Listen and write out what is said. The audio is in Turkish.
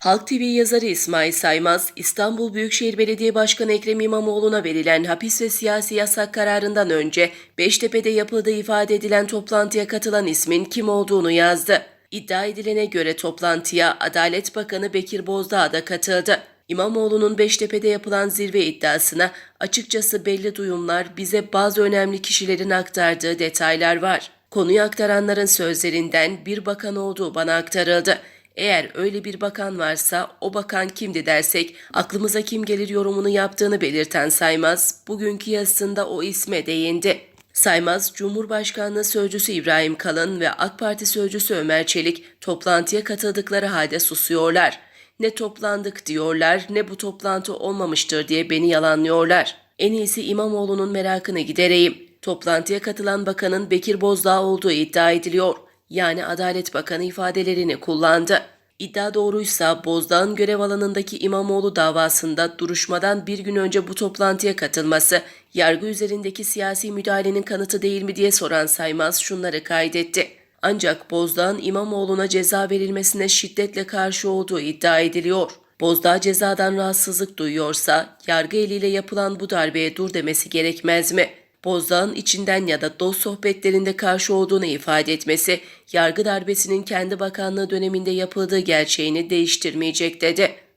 Halk TV yazarı İsmail Saymaz, İstanbul Büyükşehir Belediye Başkanı Ekrem İmamoğlu'na verilen hapis ve siyasi yasak kararından önce Beştepe'de yapıldığı ifade edilen toplantıya katılan ismin kim olduğunu yazdı. İddia edilene göre toplantıya Adalet Bakanı Bekir Bozdağ da katıldı. İmamoğlu'nun Beştepe'de yapılan zirve iddiasına açıkçası belli duyumlar bize bazı önemli kişilerin aktardığı detaylar var. Konuyu aktaranların sözlerinden bir bakan olduğu bana aktarıldı. Eğer öyle bir bakan varsa o bakan kimdi dersek aklımıza kim gelir yorumunu yaptığını belirten Saymaz bugünkü yazısında o isme değindi. Saymaz, Cumhurbaşkanlığı Sözcüsü İbrahim Kalın ve AK Parti Sözcüsü Ömer Çelik toplantıya katıldıkları halde susuyorlar. Ne toplandık diyorlar ne bu toplantı olmamıştır diye beni yalanlıyorlar. En iyisi İmamoğlu'nun merakını gidereyim. Toplantıya katılan bakanın Bekir Bozdağ olduğu iddia ediliyor. Yani Adalet Bakanı ifadelerini kullandı. İddia doğruysa Bozdağ'ın görev alanındaki İmamoğlu davasında duruşmadan bir gün önce bu toplantıya katılması, yargı üzerindeki siyasi müdahalenin kanıtı değil mi diye soran Saymaz şunları kaydetti. Ancak Bozdağ'ın İmamoğlu'na ceza verilmesine şiddetle karşı olduğu iddia ediliyor. Bozdağ cezadan rahatsızlık duyuyorsa yargı eliyle yapılan bu darbeye dur demesi gerekmez mi? Bozdağ'ın içinden ya da dost sohbetlerinde karşı olduğunu ifade etmesi, yargı darbesinin kendi bakanlığı döneminde yapıldığı gerçeğini değiştirmeyecek dedi.